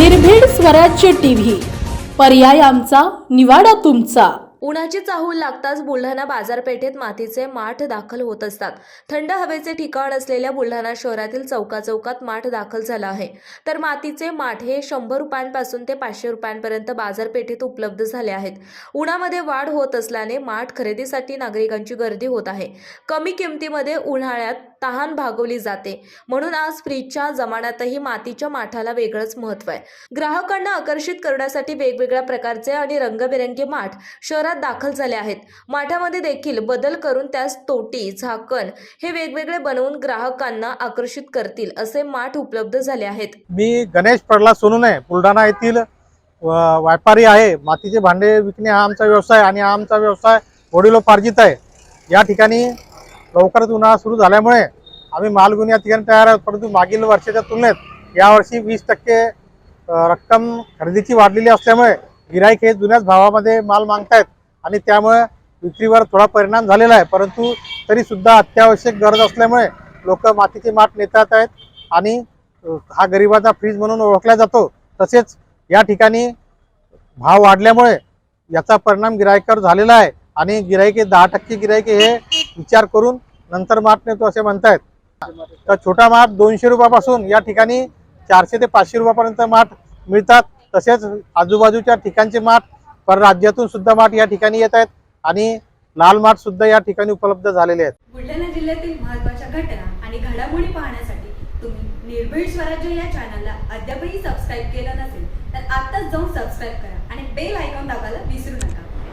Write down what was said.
स्वराज्य टीव्ही. पर्याय आमचा निवाडा तुमचा. उन्हाची चाहूल लागताच बुलढाणा बाजारपेठेत मातीचे माठ दाखल होत असतात. थंड हवेचे ठिकाण असलेल्या बुलढाणा शहरातील चौकाचौकात माठ दाखल झाला आहे. तर मातीचे माठ हे शंभर रुपयांपासून ते पाचशे रुपयांपर्यंत बाजारपेठेत उपलब्ध झाले आहेत. उन्हामध्ये वाढ होत असल्याने माठ खरेदीसाठी नागरिकांची गर्दी होत आहे. कमी किमतीमध्ये उन्हाळ्यात तहान भागवली जाते. म्हणून आज फ्रीजच्या जमान्यातही मातीच्या माठाला वेगळंच महत्त्व आहे. ग्राहकांना आकर्षित करण्यासाठी वेगवेगळ्या प्रकारचे आणि रंगबिरंगी माठ शहरात दाखल झाले आहेत. माठामध्ये देखील बदल करून त्यास तोटी झाकण हे वेगवेगळे बनवून ग्राहकांना आकर्षित करतील असे माठ उपलब्ध झाले आहेत. मी गणेश प्रल्हाद आहे बुलढाणा येथील व- व्यापारी आहे. मातीचे भांडे विकणे हा आमचा व्यवसाय आणि हा आमचा व्यवसाय वडिलोपार्जित आहे. या ठिकाणी लवकरच उन्हाळा सुरू झाल्यामुळे आम्ही माल या ठिकाणी तयार आहोत. परंतु मागील वर्षाच्या तुलनेत यावर्षी वीस टक्के रक्कम खरेदीची वाढलेली असल्यामुळे गिराईक हे जुन्याच भावामध्ये माल मागतायत आणि त्यामुळे विक्रीवर थोडा परिणाम झालेला आहे. परंतु तरीसुद्धा अत्यावश्यक गरज असल्यामुळे लोक मातीचे माठ नेतात आहेत आणि हा गरिबाचा फ्रीज म्हणून ओळखला जातो. तसेच या ठिकाणी भाव वाढल्यामुळे याचा परिणाम गिरायकावर झालेला आहे आणि गिरायके दहा टक्के गिरायके हे विचार करून नंतर माठ नेतो असे म्हणतायत. तर छोटा माठ दोनशे रुपयापासून या ठिकाणी चारशे ते पाचशे रुपयापर्यंत माठ मिळतात. तसेच आजूबाजूच्या ठिकाणचे माठ पर राज्यातून सुद्धा माठ या ठिकाणी येत आहेत आणि लाल माठ सुद्धा या ठिकाणी उपलब्ध झालेले आहेत. बुलढाणा जिल्ह्यातील महत्त्वाच्या घटना आणि घडामोडी पाहण्यासाठी तुम्ही निर्भीड स्वराज्य या चॅनलला अद्यापही सबस्क्राईब केलं नसेल तर आत्ताच जाऊन सबस्क्राईब करा आणि बेल आयकॉन दाबायला विसरू नका.